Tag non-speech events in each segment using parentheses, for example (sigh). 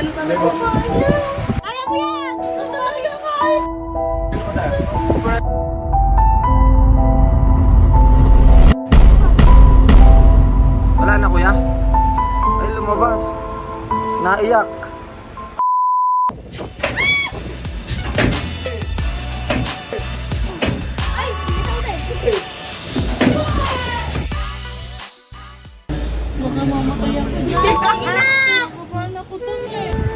Ganun kami Kaya mo yan! Tutulungan ako! Wala na kuya? Ay lumabas. Naiyak. Baka mamatay ako. Sige na!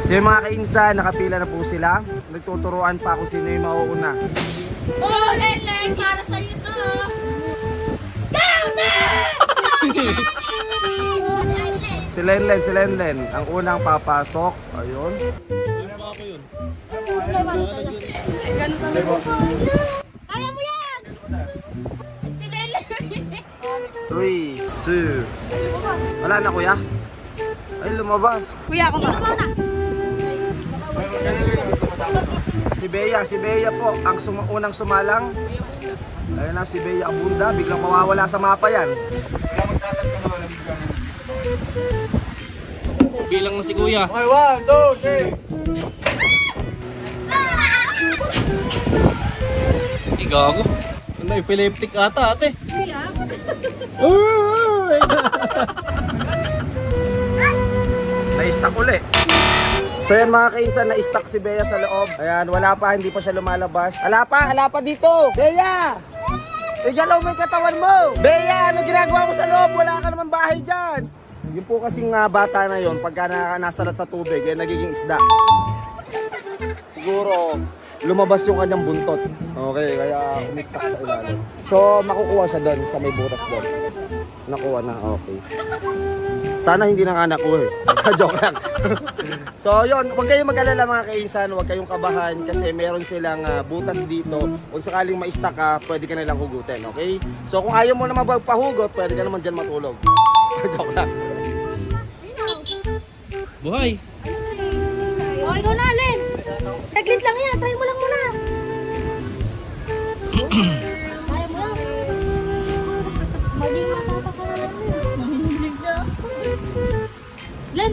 So yung mga kainsan, nakapila na po sila. Nagtuturuan pa kung sino yung mauuna. Oh, Leleng! Para sa'yo to! (laughs) Si Lenlen, si Lenlen, ang unang papasok. Ayun. Kaya mo yan! Si Leleng! 3, 2. Wala na kuya? Ay lumabas. Kuya, ako ba? Si Bea, si Bea po, ang suma- unang sumalang. Ayun na si Bea Abunda, biglang mawawala sa mapa yan. Bilang na si kuya. Okay, one, two, three. Ay, gago. Ano, epileptic ata ate. (laughs) Na-stuck uli. So yan mga kainsan, na-stuck si Bea sa loob. Ayan, wala pa, hindi pa siya lumalabas. Ala pa, ala pa dito! Bea! Igalaw mo yung katawan mo! Bea, ano ginagawa mo sa loob? Wala ka naman bahay dyan! Yung po kasing nga bata na yon pagka na, nasalat sa tubig, eh, nagiging isda. Siguro, lumabas yung kanyang buntot. Okay, kaya umistak sa ilalim. So, makukuha siya doon, sa may butas doon. Nakuha na, okay. Sana hindi na nga nakuha eh. (laughs) Joke lang. (laughs) so yun, huwag kayong mag-alala mga kainsan, huwag kayong kabahan kasi meron silang ah, butas dito. Kung sakaling ma-stuck ka, pwede ka nilang hugutin, okay? So kung ayaw mo naman magpahugot, pwede ka naman dyan matulog. (laughs) Joke lang. Buhay. O, ikaw na, Len! Saglit lang yan, try mo lang muna. (clears throat)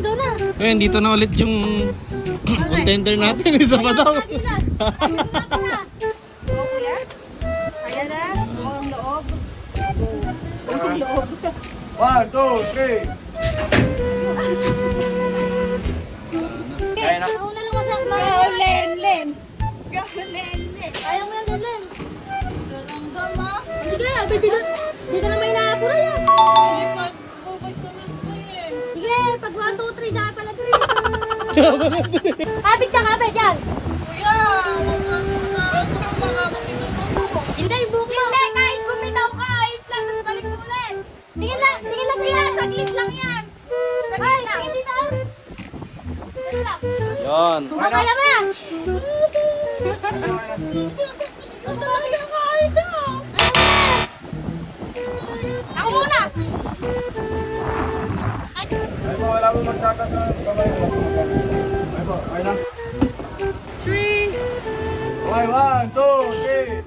Doon na. Ayun, dito na ulit yung (clears throat) contender natin. Isa pa daw. Na. Ayan na. Buong loob. Buong loob. One, two, three. Okay, nauna lang ako. Oo, Len, Len. Go, Len, Len. Kaya mo yan, Len, Len. Sige, abay, di ka, di ka na may naapura yan. Sige, (laughs) Kapit ka, kapit, yan. Hindi, yung buhok mo. Hindi, kahit bumitaw ka, ayos lang, tapos balik mo ulit. Tingin lang, tingin lang, Hindi tingin lang. saglit lang yan. Ay, tingin dito. Dito lang. Yan. O, kaya mo yan. Ito na, kaya na. Ako muna. Ay, wala mo magtatas sa kamay mo. Okay, one, two, three.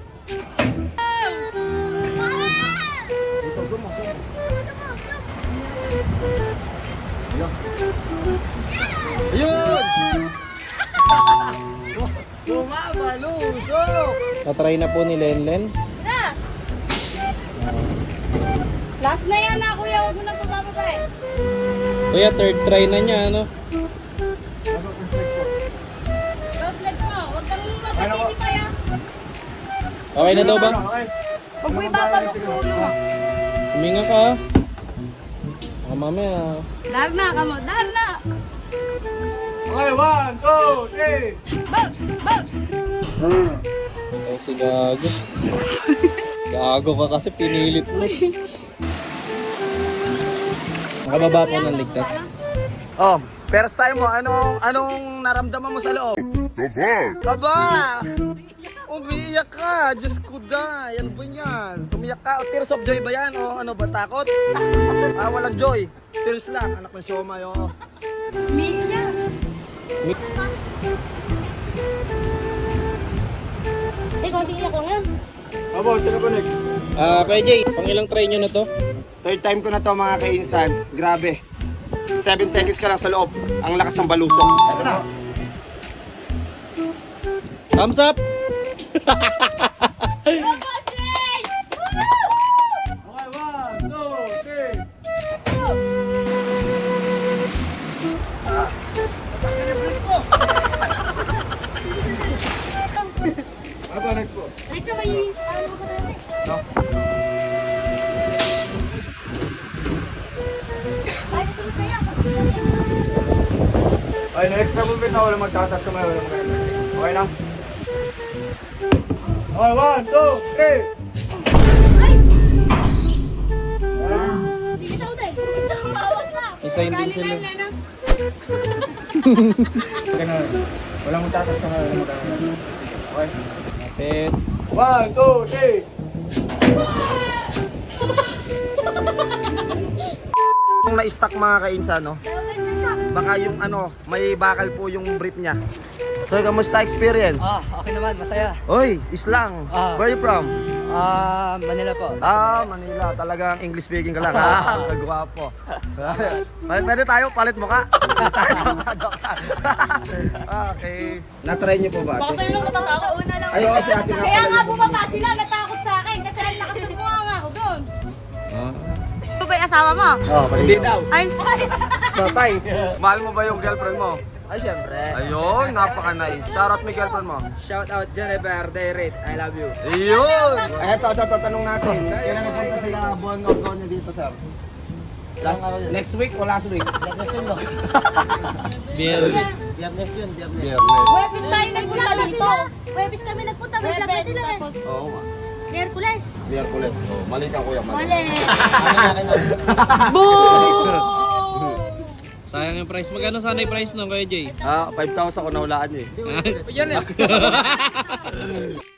Dito, zoom mo, zoom mo. Ayun! Tumama, lusok! Tatry na po ni Lenlen. Na. Last na yan na, kuya. Huwag mo na pabababa eh. Kuya, third try na niya, ano? Yan. Okay na daw ba? Huwag mo ipapalok ulo. Huminga ka. Baka mamaya. Dar na, kamo. Dar na. Okay, one, two, three. Bag, bag. Ay, si Gago. Gago ka kasi pinilit mo. Nakababa po ng ligtas. Oh, first time mo, anong, anong naramdaman mo sa loob? Kaba! Umiiyak ka! Diyos ko da! Yan ba yan? Umiyak ka? O, tears of joy ba yan? O ano ba? Takot? ah, walang joy. Tears lang. Anak ng siomay, oh. Mia. Eh, konti iyak ko ngayon. Abo, sino ko next? Ah, Kuya Jay, pang ilang try nyo na to? Third time ko na to mga kainsan. Grabe. 7 seconds ka lang sa loob. Ang lakas ng balusok. Ito na. Thumbs up! Next po? Na may, ano ka na next? No. Ay, next na movement na wala magtatas kamay, wala magtatas. Okay lang? Okay, one, two, three. Bibitaw na eh. Tumawag na. Din sila. (laughs) Ganun. Walang magtatas kamay, wala magtatas. Okay? Kapit. One, two, three. (laughs) Yung na-stock mga kainsa, no? Baka yung ano, may bakal po yung brief niya. So, kamusta experience? Ah, okay naman, masaya. Oy, islang. Ah. Where you from? Ah, Manila po. Ah, Manila. Talagang English speaking ka lang. Ah, kagwapo. palit pwede tayo, palit mo ka. okay. Na-try niyo po ba? Baka sa'yo lang natatakot. Una lang. Ayaw kasi ate nga Kaya pala nga yung- bumaba sila, natakot sa akin. Kasi ang lakas ng bunganga ako doon. Ito ba yung asawa mo? Oh, hindi daw. Ay, Patay. Mahal mo ba yung girlfriend mo? Ay, syempre. Ayun, napaka-nice. Shoutout yung girlfriend mo. Shout out Jennifer Dayrit. I love you. Ayun! Eto, ito, ito, tanong natin. Kailan napunta sila buwan Gorgonya dito, sir? Last, next week o last week? Beer. Biyernes. Webis tayo nagpunta dito. Webis kami nagpunta. May vlog na Webis, sila eh. tapos Oo nga. Miyerkules. Biyerkules. Oh, mali ka kuya, mali. Mali. (laughs) Sayang yung price. Magkano sana yung price nung kay Jay? Ah, 5,000 ko nahulaan eh. (laughs) Yan (laughs)